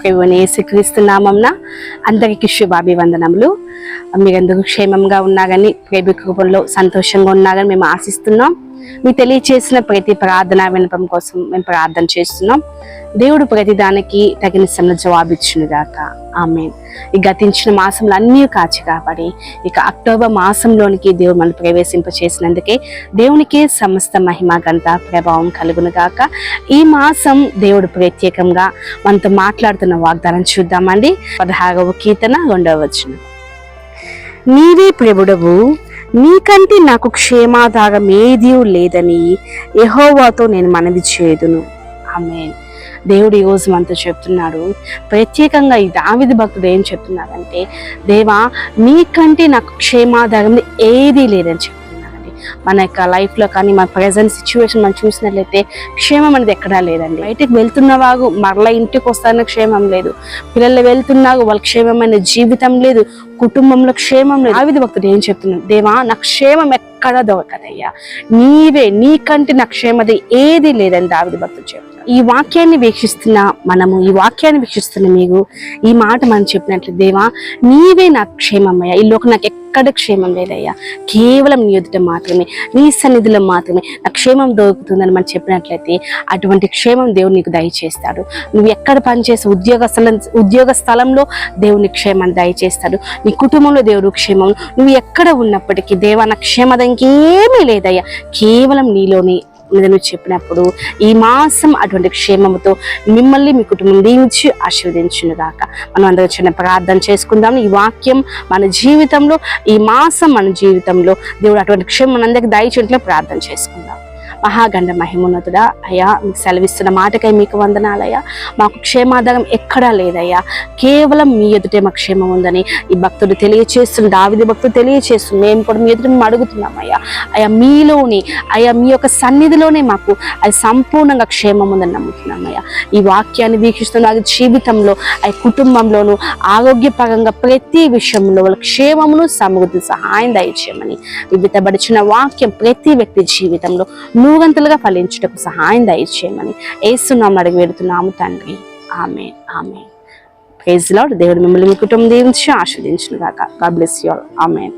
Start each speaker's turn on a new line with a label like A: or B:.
A: ప్రభుని యేసుక్రీస్తున్నామంన అందరికీ శుభాభివందనములు. మీరందరూ క్షేమంగా ఉన్నా కానీ ప్రేమ కృపల్లో సంతోషంగా ఉన్నా కానీ మేము ఆశిస్తున్నాం. మీ తెలియచేసిన ప్రతి ప్రార్థన వినపం కోసం మేము ప్రార్థన చేస్తున్నాం. దేవుడు ప్రతి దానికి తగిన సమయంలో జవాబిచ్చునుగాక. ఆమె ఈ గతించిన మాసంలో అన్నీ కాచి కాపాడి ఇక అక్టోబర్ మాసంలోనికి దేవుడు మనం ప్రవేశింప చేసినందుకే దేవునికే సమస్త మహిమ గంత ప్రభావం కలుగును గాక ఈ మాసం దేవుడు ప్రత్యేకంగా మనతో మాట్లాడుతున్న వాగ్దానం చూద్దామండి. పదహారవ కీర్తన రెండవ వచ్చిన నీవే ప్రభుడవు నీకంటే నాకు క్షేమాధారం ఏదీ లేదని యహోవాతో నేను మనవి చేదును ఆమె దేవుడు ఈ రోజు మనతో చెప్తున్నాడు. ప్రత్యేకంగా ఈ దావిది భక్తుడు ఏం చెప్తున్నాడంటే దేవా నీకంటే నాకు క్షేమాధారం ఏదీ లేదని చెప్తున్నాడు మన యొక్క లైఫ్లో కానీ మన ప్రజెంట్ సిచ్యువేషన్ మనం చూసినట్లయితే క్షేమం అనేది ఎక్కడా లేదండి. బయటకు వెళ్తున్న వాగు మరలా ఇంటికి వస్తారన్న క్షేమం లేదు. పిల్లలు వెళ్తున్నాగు వాళ్ళ క్షేమమైన జీవితం లేదు కుటుంబంలో క్షేమం లేదు. ఆవిధ భక్తుడు ఏం చెప్తున్నాడు? దేవా నా క్షేమం ఎక్కడ దొరకదయ్యా నీవే నీకంటే నా క్షేమది ఏది లేదని దావిది భక్తులు చెప్తారు ఈ వాక్యాన్ని వీక్షిస్తున్న మనము ఈ వాక్యాన్ని వీక్షిస్తున్న మీకు ఈ మాట మనం చెప్పినట్లు దేవా నీవే నాకు క్షేమమయ్యా. ఈ లోకం నాకు ఎక్కడ క్షేమం లేదయ్యా. కేవలం నీ ఎదుట మాత్రమే నీ సన్నిధిలో మాత్రమే నా క్షేమం దొరుకుతుందని మనం చెప్పినట్లయితే అటువంటి క్షేమం దేవుడు నీకు దయచేస్తాడు. నువ్వు ఎక్కడ పనిచేసే ఉద్యోగ స్థలం ఉద్యోగ స్థలంలో దేవుని క్షేమాన్ని దయచేస్తాడు. నీ కుటుంబంలో దేవుడు క్షేమం. నువ్వు ఎక్కడ ఉన్నప్పటికీ దేవా నా క్షేమద ఇంకేమీ లేదయ్యా. కేవలం నీలోని మీద నువ్వు చెప్పినప్పుడు ఈ మాసం అటువంటి క్షేమముతో మిమ్మల్ని మీ కుటుంబం దీవించి ఆశీర్వదించును గాక మనం అందరూ చిన్న ప్రార్థన చేసుకుందాం. ఈ వాక్యం మన జీవితంలో ఈ మాసం మన జీవితంలో దేవుడు అటువంటి క్షేమం మనందరికీ దయచేంట్లో ప్రార్థన చేసుకుందాం. మహాగండ మహిమోన్నతుడా అయ్యా. మీకు సెలవిస్తున్న మాటకై మీకు వందనాలయ్యా. మాకు క్షేమాధారం ఎక్కడా లేదయ్యా. కేవలం మీ ఎదుటే మాకు క్షేమం ఉందని ఈ భక్తుడు తెలియచేస్తుంది దావిది భక్తుడు తెలియచేస్తుంది మేము కూడా మీ ఎదుట మేము అడుగుతున్నాం అయ్యా అయ్యా మీలోని అయ్యా మీ యొక్క సన్నిధిలోనే మాకు అది సంపూర్ణంగా క్షేమం ఉందని నమ్ముతున్నామయ్యా. ఈ వాక్యాన్ని వీక్షిస్తున్న అది జీవితంలో ఆ కుటుంబంలోను ఆరోగ్యపరంగా ప్రతి విషయంలో వాళ్ళ క్షేమమును సమృద్ధి సహాయం దయచేయమని వివిధపడిచిన వాక్యం ప్రతి వ్యక్తి జీవితంలో నూరంతలుగా ఫలించుటకు సహాయం దయచేయమని ఏస్తున్నాం అడిగి పెడుతున్నాము తండ్రి. ఆమె ఆమె ప్రైజ్ లాడ్ దేవుడు మిమ్మల్ని మీ కుటుంబం దీవించి ఆస్వాదించిన గాక God bless you all amen